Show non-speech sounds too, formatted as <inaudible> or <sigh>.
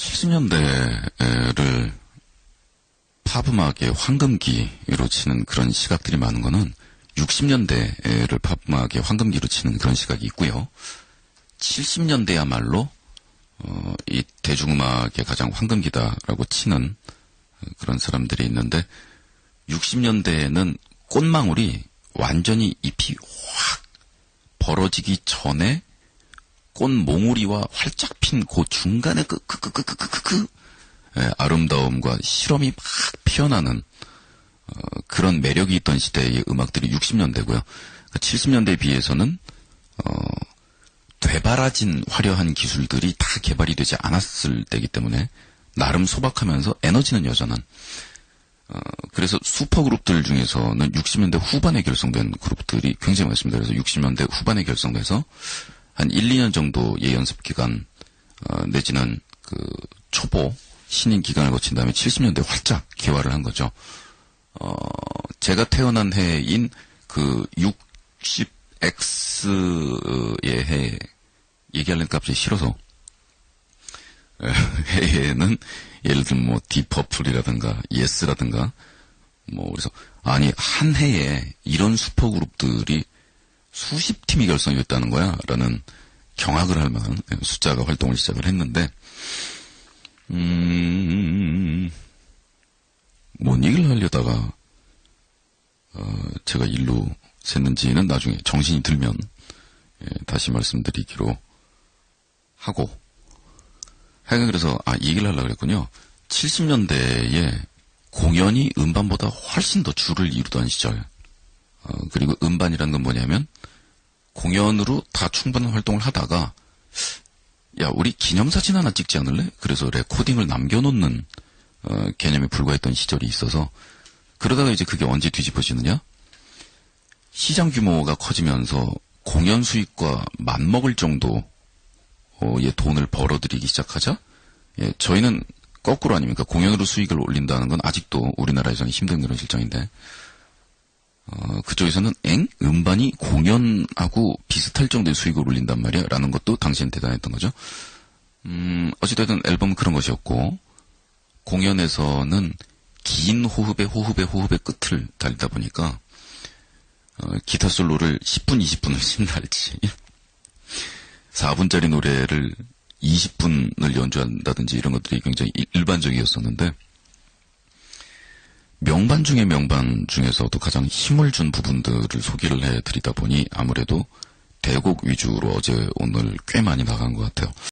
70년대를 팝음악의 황금기로 치는 그런 시각들이 많은 거는 60년대를 팝음악의 황금기로 치는 그런 시각이 있고요. 70년대야말로 어, 이 대중음악의 가장 황금기다라고 치는 그런 사람들이 있는데 60년대에는 꽃망울이 완전히 잎이 확 벌어지기 전에 꽃 몽우리와 활짝 핀 그 중간에 그, 그, 그, 그, 그, 그, 그, 그 예, 아름다움과 실험이 막 피어나는 어, 그런 매력이 있던 시대의 음악들이 60년대고요. 그러니까 70년대에 비해서는 어, 되바라진 화려한 기술들이 다 개발이 되지 않았을 때이기 때문에 나름 소박하면서 에너지는 여전한 어, 그래서 슈퍼그룹들 중에서는 60년대 후반에 결성된 그룹들이 굉장히 많습니다. 그래서 60년대 후반에 결성돼서 한 1, 2년 정도의 연습 기간 어, 내지는 그 초보 신인 기간을 거친 다음에 70년대 활짝 개화를 한 거죠. 어, 제가 태어난 해인 그 60X의 해 얘기하려니까 갑자기 싫어서 <laughs> 해에는 예를 들면 뭐 디퍼플이라든가 예스라든가 뭐 그래서 아니 한 해에 이런 슈퍼 그룹들이 수십 팀이 결성이 됐다는 거야 라는 경악을 할 만한 숫자가 활동을 시작을 했는데 음, 뭔 얘기를 하려다가, 어, 제가 일로 샜는지는 나중에 정신이 들면, 예, 다시 말씀드리기로 하고, 하여간 그래서, 아, 이 얘기를 하려고 그랬군요. 70년대에 공연이 음반보다 훨씬 더 줄을 이루던 시절. 어, 그리고 음반이라는 건 뭐냐면, 공연으로 다 충분한 활동을 하다가, 야, 우리 기념사진 하나 찍지 않을래? 그래서 레코딩을 남겨놓는 어, 개념에 불과했던 시절이 있어서 그러다가 이제 그게 언제 뒤집어지느냐? 시장 규모가 커지면서 공연 수익과 맞먹을 정도의 돈을 벌어들이기 시작하자 예, 저희는 거꾸로 아닙니까? 공연으로 수익을 올린다는 건 아직도 우리나라에서는 힘든 그런 실정인데 어, 그쪽에서는 엥? 음반이 공연하고 비슷할 정도의 수익을 올린단 말이야? 라는 것도 당시엔 대단했던 거죠. 음, 어찌됐든 앨범은 그런 것이었고, 공연에서는 긴 호흡에 호흡에 호흡의 끝을 달리다 보니까, 어, 기타 솔로를 10분, 20분을 신날지, 4분짜리 <laughs> 노래를 20분을 연주한다든지 이런 것들이 굉장히 일반적이었었는데, 명반 중의 명반 중에서도 가장 힘을 준 부분들을 소개를 해드리다 보니 아무래도 대곡 위주로 어제 오늘 꽤 많이 나간 것 같아요.